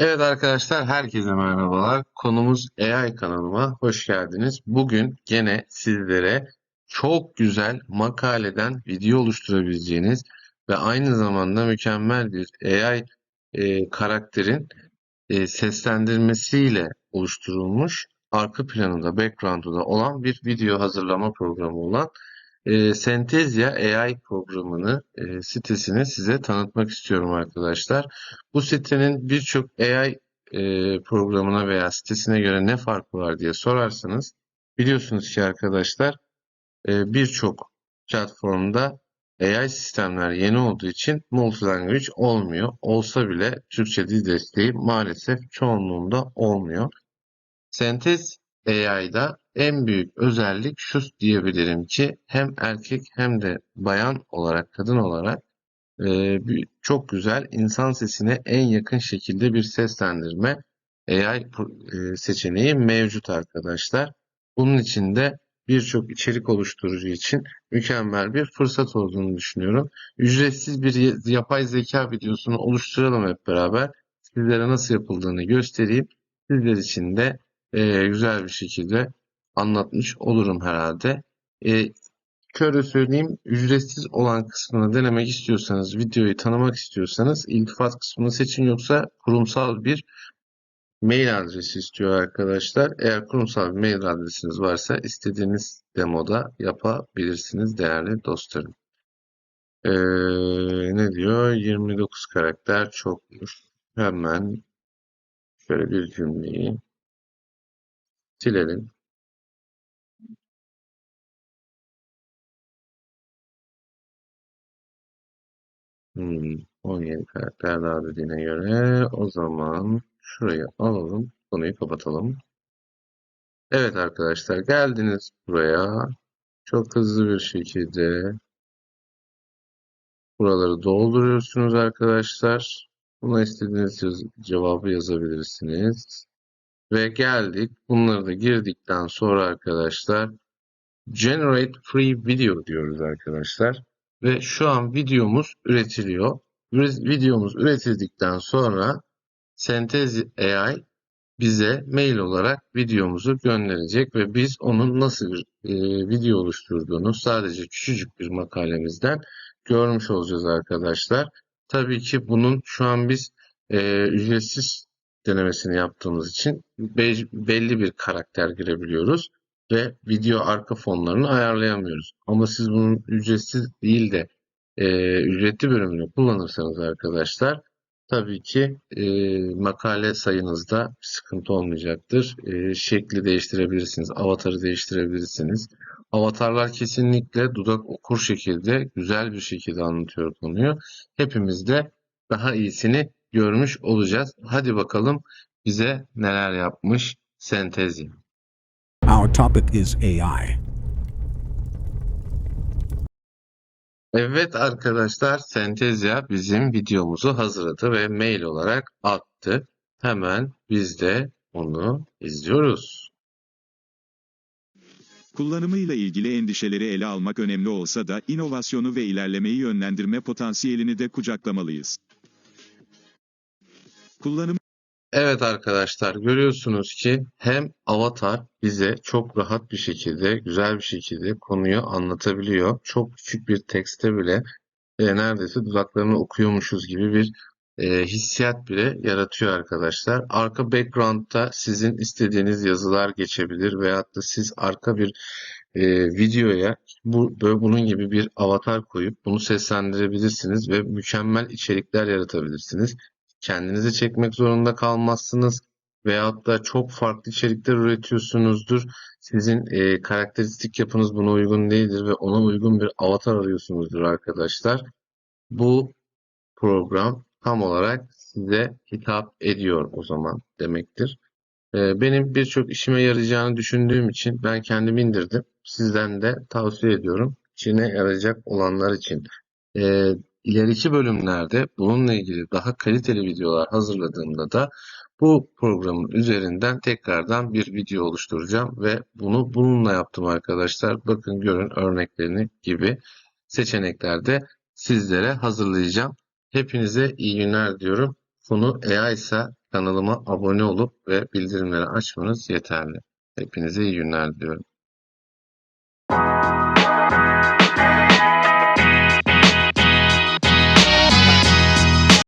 Evet arkadaşlar herkese merhabalar. Konumuz AI kanalıma hoş geldiniz. Bugün gene sizlere çok güzel makaleden video oluşturabileceğiniz ve aynı zamanda mükemmel bir AI e, karakterin e, seslendirmesiyle oluşturulmuş arka planında, background'da olan bir video hazırlama programı olan e, Sentezia AI programını, e, sitesini size tanıtmak istiyorum arkadaşlar. Bu sitenin birçok AI e, programına veya sitesine göre ne farkı var diye sorarsanız biliyorsunuz ki arkadaşlar e, birçok platformda AI sistemler yeni olduğu için multilanguage olmuyor. Olsa bile Türkçe dil desteği maalesef çoğunluğunda olmuyor. Sentez AI'da en büyük özellik şu diyebilirim ki hem erkek hem de bayan olarak, kadın olarak e, çok güzel insan sesine en yakın şekilde bir seslendirme AI e, seçeneği mevcut arkadaşlar. Bunun için de birçok içerik oluşturucu için mükemmel bir fırsat olduğunu düşünüyorum. Ücretsiz bir yapay zeka videosunu oluşturalım hep beraber. Sizlere nasıl yapıldığını göstereyim. Sizler için de e, güzel bir şekilde anlatmış olurum herhalde. E, şöyle söyleyeyim, ücretsiz olan kısmını denemek istiyorsanız, videoyu tanımak istiyorsanız iltifat kısmını seçin yoksa kurumsal bir mail adresi istiyor arkadaşlar. Eğer kurumsal bir mail adresiniz varsa istediğiniz demoda yapabilirsiniz değerli dostlarım. Ee, ne diyor? 29 karakter çokmuş. Hemen şöyle bir cümleyi silelim. Hmm, 17 karakter daha dediğine göre o zaman şurayı alalım. Konuyu kapatalım. Evet arkadaşlar geldiniz buraya. Çok hızlı bir şekilde buraları dolduruyorsunuz arkadaşlar. Buna istediğiniz cevabı yazabilirsiniz. Ve geldik. Bunları da girdikten sonra arkadaşlar Generate Free Video diyoruz arkadaşlar. Ve şu an videomuz üretiliyor. Videomuz üretildikten sonra Sentez AI bize mail olarak videomuzu gönderecek ve biz onun nasıl bir e, video oluşturduğunu sadece küçücük bir makalemizden görmüş olacağız arkadaşlar. Tabii ki bunun şu an biz e, ücretsiz denemesini yaptığımız için belli bir karakter girebiliyoruz ve video arka fonlarını ayarlayamıyoruz. Ama siz bunun ücretsiz değil de e, ücretli bölümünü kullanırsanız arkadaşlar tabii ki e, makale sayınızda sıkıntı olmayacaktır. E, şekli değiştirebilirsiniz, avatarı değiştirebilirsiniz. Avatarlar kesinlikle dudak okur şekilde, güzel bir şekilde anlatıyor konuyu. Hepimiz de daha iyisini görmüş olacağız. Hadi bakalım bize neler yapmış Sentezi. Our topic is AI. Evet arkadaşlar Sentezya bizim videomuzu hazırladı ve mail olarak attı. Hemen biz de onu izliyoruz. Kullanımıyla ilgili endişeleri ele almak önemli olsa da inovasyonu ve ilerlemeyi yönlendirme potansiyelini de kucaklamalıyız. Kullanım Evet arkadaşlar görüyorsunuz ki hem Avatar bize çok rahat bir şekilde, güzel bir şekilde konuyu anlatabiliyor. Çok küçük bir tekste bile e, neredeyse dudaklarını okuyormuşuz gibi bir e, hissiyat bile yaratıyor arkadaşlar. Arka background'da sizin istediğiniz yazılar geçebilir veyahut da siz arka bir e, videoya bu böyle bunun gibi bir avatar koyup bunu seslendirebilirsiniz ve mükemmel içerikler yaratabilirsiniz kendinizi çekmek zorunda kalmazsınız veyahut da çok farklı içerikler üretiyorsunuzdur. Sizin e, karakteristik yapınız buna uygun değildir ve ona uygun bir avatar arıyorsunuzdur arkadaşlar. Bu program tam olarak size hitap ediyor o zaman demektir. E, benim birçok işime yarayacağını düşündüğüm için ben kendim indirdim. Sizden de tavsiye ediyorum. İçine yarayacak olanlar için. E, İleriki bölümlerde bununla ilgili daha kaliteli videolar hazırladığımda da bu programın üzerinden tekrardan bir video oluşturacağım ve bunu bununla yaptım arkadaşlar. Bakın görün örneklerini gibi seçeneklerde sizlere hazırlayacağım. Hepinize iyi günler diyorum. Konu AI ise kanalıma abone olup ve bildirimleri açmanız yeterli. Hepinize iyi günler diliyorum.